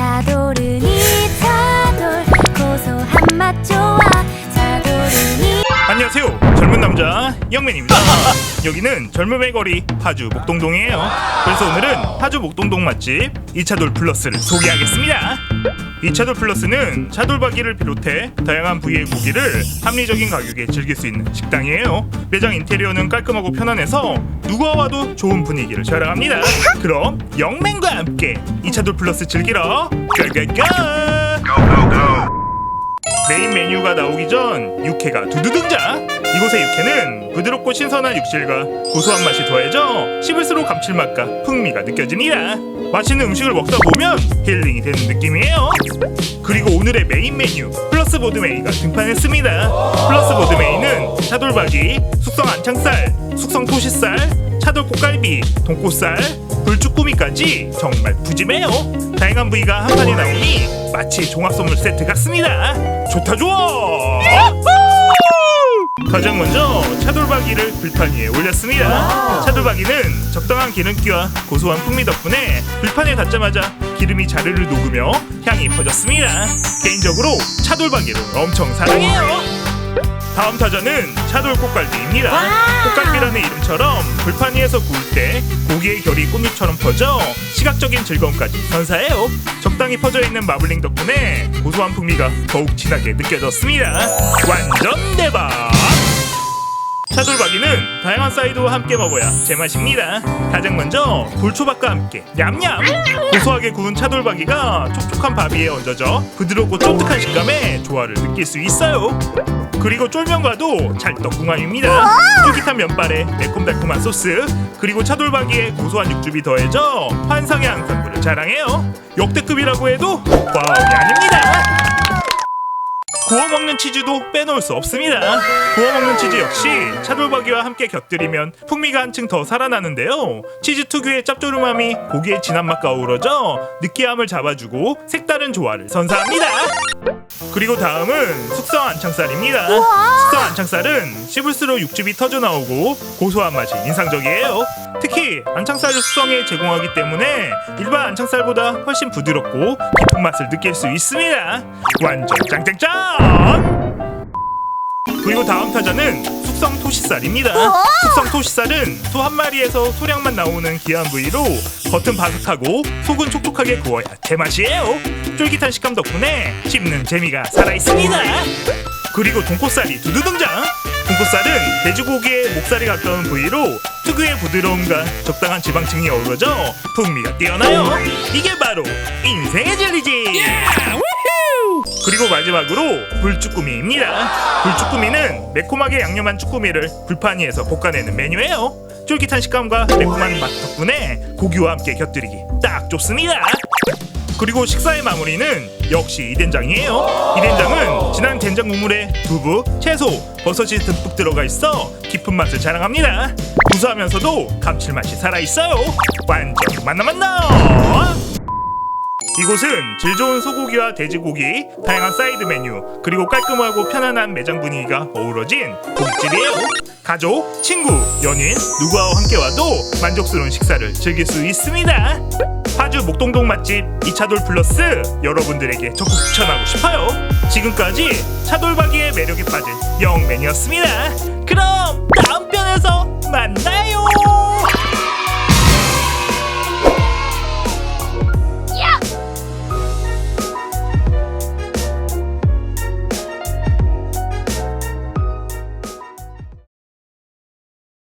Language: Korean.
차돌은 남자 영맨입니다. 여기는 젊음의 거리 파주 목동동이에요. 그래서 오늘은 파주 목동동 맛집 이차돌 플러스를 소개하겠습니다. 이차돌 플러스는 차돌박이를 비롯해 다양한 부위의 고기를 합리적인 가격에 즐길 수 있는 식당이에요. 매장 인테리어는 깔끔하고 편안해서 누가 와도 좋은 분위기를 자랑합니다. 그럼 영맨과 함께 이차돌 플러스 즐기러 가가가. 메인 메뉴가 나오기 전 육회가 두두 등장. 이곳의 육회는 부드럽고 신선한 육질과 고소한 맛이 더해져 씹을수록 감칠맛과 풍미가 느껴집니다. 맛있는 음식을 먹다 보면 힐링이 되는 느낌이에요. 그리고 오늘의 메인 메뉴 플러스 보드메이가 등판했습니다. 플러스 보드메이는 차돌박이, 숙성 안창살, 숙성 토시살, 차돌 꽃갈비, 돈코살, 불쭈꾸미까지 정말 푸짐해요. 다양한 부위가 한 판에 나오니 마치 종합 선물 세트 같습니다. 좋다 좋아. 가장 먼저 차돌박이를 불판 위에 올렸습니다. 차돌박이는 적당한 기름기와 고소한 풍미 덕분에 불판에 닿자마자 기름이 자르르 녹으며 향이 퍼졌습니다. 개인적으로 차돌박이를 엄청 사랑해요. 다음 타자는 차돌 꽃갈비입니다. 꽃갈비라는 이름처럼 불판 위에서 구울 때 고기의 결이 꽃잎처럼 퍼져 시각적인 즐거움까지 선사해요. 적당히 퍼져 있는 마블링 덕분에 고소한 풍미가 더욱 진하게 느껴졌습니다. 완전 대박! 차돌박이는 다양한 사이드와 함께 먹어야 제맛입니다. 가장 먼저 불초밥과 함께 냠냠! 고소하게 구운 차돌박이가 촉촉한 밥 위에 얹어져 부드럽고 쫀득한 식감의 조화를 느낄 수 있어요. 그리고 쫄면과도 찰떡궁합입니다. 쫄깃한 면발에 매콤달콤한 소스 그리고 차돌박이에 고소한 육즙이 더해져 환상의 한상구를 자랑해요. 역대급이라고 해도 과언이 아닙니다. 구워 먹는 치즈도 빼놓을 수 없습니다. 구워 먹는 치즈 역시 차돌박이와 함께 곁들이면 풍미가 한층 더 살아나는데요. 치즈 특유의 짭조름함이 고기의 진한 맛과 어우러져 느끼함을 잡아주고 색다른 조화를 선사합니다. 그리고 다음은 숙성 안창살입니다. 숙성 안창살은 씹을수록 육즙이 터져 나오고 고소한 맛이 인상적이에요. 특히 안창살을 숙성해 제공하기 때문에 일반 안창살보다 훨씬 부드럽고 깊은 맛을 느낄 수 있습니다. 완전 짱짱짱! 그리고 다음 타자는 숙성 토시살입니다. 숙성 토시살은 소 한 마리에서 소량만 나오는 귀한 부위로 겉은 바삭하고 속은 촉촉하게 구워야 제맛이에요. 쫄깃한 식감 덕분에 씹는 재미가 살아있습니다. 그리고 돈코살이 두두 등장. 돈코살은 돼지고기의 목살이 가까운 부위로 특유의 부드러움과 적당한 지방층이 어우러져 풍미가 뛰어나요. 이게 바로 인생의 진리지. 그리고 마지막으로 불쭈꾸미입니다. 불쭈꾸미는 매콤하게 양념한 쭈꾸미를 불판 위에서 볶아내는 메뉴예요. 쫄깃한 식감과 매콤한 맛 덕분에 고기와 함께 곁들이기 딱 좋습니다. 그리고 식사의 마무리는 역시 이 된장이에요. 이 된장은 진한 된장 국물에 두부, 채소, 버섯이 듬뿍 들어가 있어 깊은 맛을 자랑합니다. 구수하면서도 감칠맛이 살아 있어요. 완전 만나 만나. 이곳은 질 좋은 소고기와 돼지고기, 다양한 사이드 메뉴, 그리고 깔끔하고 편안한 매장 분위기가 어우러진 고깃집이에요. 가족, 친구, 연인, 누구와 함께 와도 만족스러운 식사를 즐길 수 있습니다. 파주 목동동 맛집 이차돌 플러스 여러분들에게 적극 추천하고 싶어요. 지금까지 차돌박이의 매력에 빠진 영맨이었습니다. 그럼 다음 만나요.